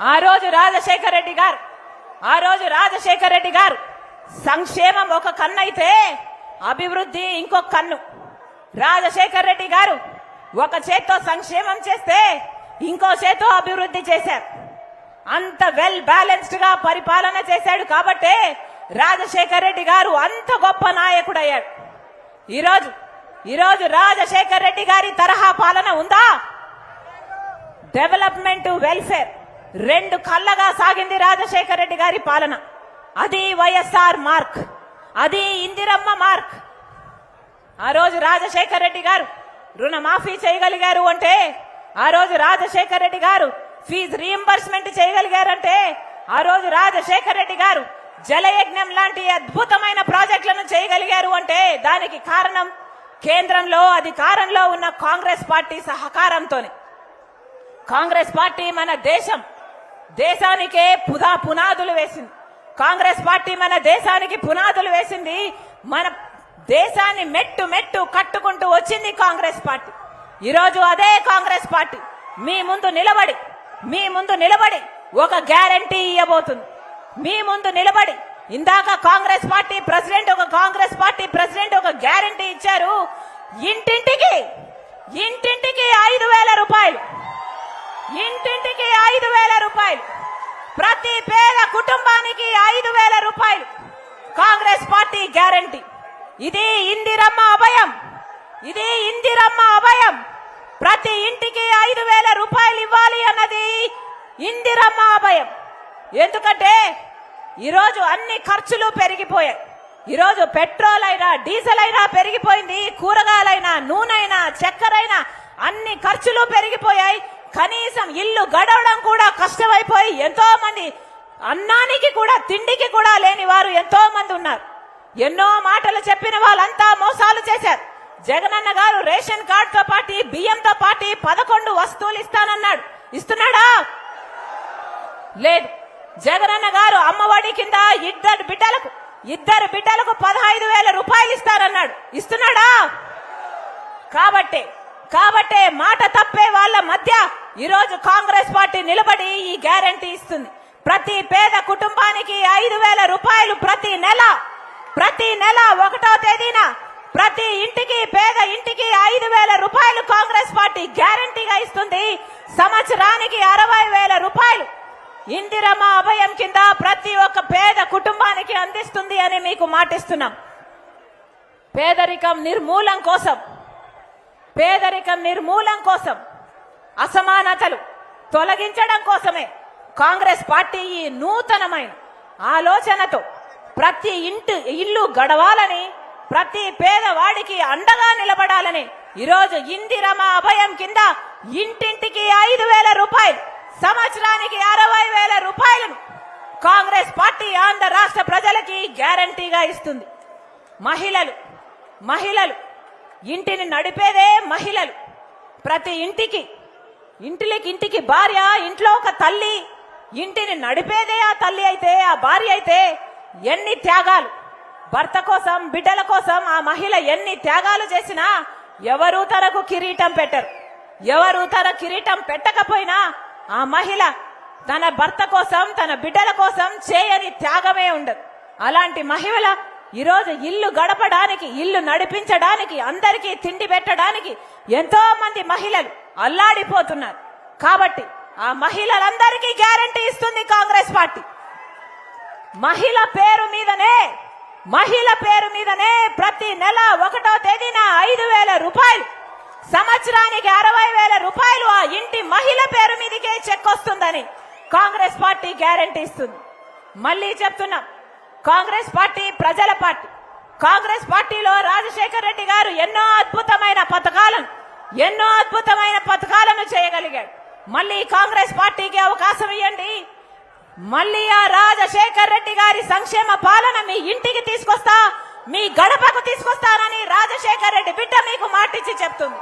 ఆ రోజు రాజశేఖర రెడ్డి గారు ఆ రోజు రాజశేఖర రెడ్డి గారు సంక్షేమం ఒక కన్ను అయితే అభివృద్ధి ఇంకొక కన్ను. రాజశేఖర రెడ్డి గారు ఒక చేత్తో సంక్షేమం చేస్తే ఇంకో చేత్తో అభివృద్ధి చేశారు. అంత వెల్ బ్యాలెన్స్డ్గా పరిపాలన చేశాడు కాబట్టే రాజశేఖర రెడ్డి గారు అంత గొప్ప నాయకుడు అయ్యాడు ఈరోజు ఈరోజు రాజశేఖర రెడ్డి గారి తరహా పాలన ఉందా? డెవలప్మెంట్ వెల్ఫేర్ రెండు కళ్ళగా సాగింది రాజశేఖర రెడ్డి గారి పాలన. అది వైఎస్ఆర్ మార్క్. అది ఇందిరమ్మ మార్క్. ఆ రోజు రాజశేఖర రెడ్డి గారు రుణమాఫీ చేయగలిగారు అంటే ఆ రోజు రాజశేఖర రెడ్డి గారు ఫీజు రీఎంబర్స్మెంట్ చేయగలిగారంటే ఆ రోజు రాజశేఖర రెడ్డి గారు జలయజ్ఞం లాంటి అద్భుతమైన ప్రాజెక్టులను చేయగలిగారు అంటే దానికి కారణం కేంద్రంలో అధికారంలో ఉన్న కాంగ్రెస్ పార్టీ సహకారంతోనే. కాంగ్రెస్ పార్టీ మన దేశం. దేశానికే పుదా పునాదులు వేసింది. కాంగ్రెస్ పార్టీ మన దేశానికి పునాదులు వేసింది. మన దేశాన్ని మెట్టు మెట్టు కట్టుకుంటూ వచ్చింది కాంగ్రెస్ పార్టీ. ఈరోజు అదే కాంగ్రెస్ పార్టీ. మీ ముందు నిలబడి మీ ముందు నిలబడి ఒక గ్యారంటీ ఇవ్వబోతుంది మీ ముందు నిలబడి ఇందాక కాంగ్రెస్ పార్టీ ప్రెసిడెంట్ ఒక కాంగ్రెస్ పార్టీ ప్రెసిడెంట్ ఒక గ్యారంటీ ఇచ్చారు. ఇంటింటికి ఇంటింటికి ఐదు వేల రూపాయలు. ఇంటింటికి ఐదు వేల రూపాయలు. ప్రతి పేద కుటుంబానికి ఐదు వేల రూపాయలు. Congress party guarantee. ఇది ఇందిరమ్మ అభయం. ఇది ఇందిరమ్మ అభయం. ప్రతి ఇంటికి ఐదు వేల రూపాయలు ఇవ్వాలి అన్నది ఇందిరమ్మ అభయం. ఎందుకంటే ఈరోజు అన్ని ఖర్చులు పెరిగిపోయాయి. ఈరోజు పెట్రోల్ అయినా డీజిల్ అయినా పెరిగిపోయింది. కూరగాయలైనా అయినా చక్కెరైనా అన్ని ఖర్చులు పెరిగిపోయాయి. కనీసం ఇల్లు గడవడం కూడా కష్టమైపోయి ఎంతో మంది అన్నానికి కూడా తిండికి కూడా లేని వారు ఎంతో మంది ఉన్నారు. ఎన్నో మాటలు చెప్పిన వాళ్ళంతా మోసాలు చేశారు. జగనన్న గారు రేషన్ కార్డుతో పాటు బియ్యంతో పాటు పదకొండు వస్తువులు ఇస్తానన్నాడు. ఇస్తున్నాడా? లేదు. జగనన్న గారు అమ్మఒడి కింద ఇద్దరు బిడ్డలకు ఇద్దరు బిడ్డలకు పదహైదు వేల రూపాయలు ఇస్తారన్నాడు ఇస్తున్నాడా? కాబట్టే కాబట్టే మాట తప్పే వాళ్ళ మధ్య ఈరోజు కాంగ్రెస్ పార్టీ నిలబడి ఈ గ్యారంటీ ఇస్తుంది. ప్రతి పేద కుటుంబానికి ఐదు వేల రూపాయలు ప్రతి నెల ప్రతి నెల ఒకటో తేదీన ప్రతి ఇంటికి పేద ఇంటికి ఐదు వేల రూపాయలు కాంగ్రెస్ పార్టీ గ్యారంటీగా ఇస్తుంది. సంవత్సరానికి అరవై వేల రూపాయలు ఇందిరమ్మ అభయం కింద ప్రతి ఒక్క పేద కుటుంబానికి అందిస్తుంది అని మీకు మాటిస్తున్నాం. పేదరికం నిర్మూలం కోసం పేదరికం నిర్మూలం కోసం అసమానతలు తొలగించడం కోసమే కాంగ్రెస్ పార్టీ ఈ నూతనమైన ఆలోచనతో ప్రతి ఇంటి ఇల్లు గడవాలని ప్రతి పేదవాడికి అండగా నిలబడాలని ఈరోజు ఇందిరమ అభయం కింద ఇంటింటికి ఐదు వేల రూపాయలు సంవత్సరానికి అరవై వేల రూపాయలను కాంగ్రెస్ పార్టీ ఆంధ్ర రాష్ట్ర ప్రజలకి గ్యారంటీగా ఇస్తుంది. మహిళలు మహిళలు ఇంటిని నడిపేదే మహిళలు. ప్రతి ఇంటికి ఇంటికి ఇంటికి భార్య ఇంట్లో ఒక తల్లి. ఇంటిని నడిపేదే ఆ తల్లి అయితే ఆ భార్య అయితే ఎన్ని త్యాగాలు. భర్త కోసం బిడ్డల కోసం ఆ మహిళ ఎన్ని త్యాగాలు చేసినా ఎవరు తనకు కిరీటం పెట్టరు. ఎవరు తన కిరీటం పెట్టకపోయినా ఆ మహిళ తన భర్త కోసం తన బిడ్డల కోసం చేయని త్యాగమే ఉండదు. అలాంటి మహిళ ఈరోజు ఇల్లు గడపడానికి ఇల్లు నడిపించడానికి అందరికీ తిండి పెట్టడానికి ఎంతో మంది మహిళలు అల్లాడిపోతున్నారు. కాబట్టి ఆ మహిళలందరికీ గ్యారంటీ ఇస్తుంది కాంగ్రెస్ పార్టీ. మహిళ పేరు మీదనే మహిళ పేరు మీదనే ప్రతి నెల ఒకటో తేదీన ఐదు వేల రూపాయలు సంవత్సరానికి అరవై వేల రూపాయలు ఆ ఇంటి మహిళ పేరు మీదకే చెక్ వస్తుందని కాంగ్రెస్ పార్టీ గ్యారంటీ ఇస్తుంది. మళ్ళీ చెప్తున్నాం కాంగ్రెస్ పార్టీ ప్రజల పార్టీ. కాంగ్రెస్ పార్టీలో రాజశేఖర్ రెడ్డి గారు ఎన్నో అద్భుతమైన పథకాలను ఎన్నో అద్భుతమైన పథకాలను చేయగలిగాడు. మళ్ళీ కాంగ్రెస్ పార్టీకి అవకాశం ఇవ్వండి మళ్ళీ ఆ రాజశేఖర్ రెడ్డి గారి సంక్షేమ పాలన మీ ఇంటికి తీసుకొస్తా మీ గడపకు తీసుకొస్తానని రాజశేఖర్ రెడ్డి బిడ్డ మీకు మాటిచ్చి చెప్తుంది.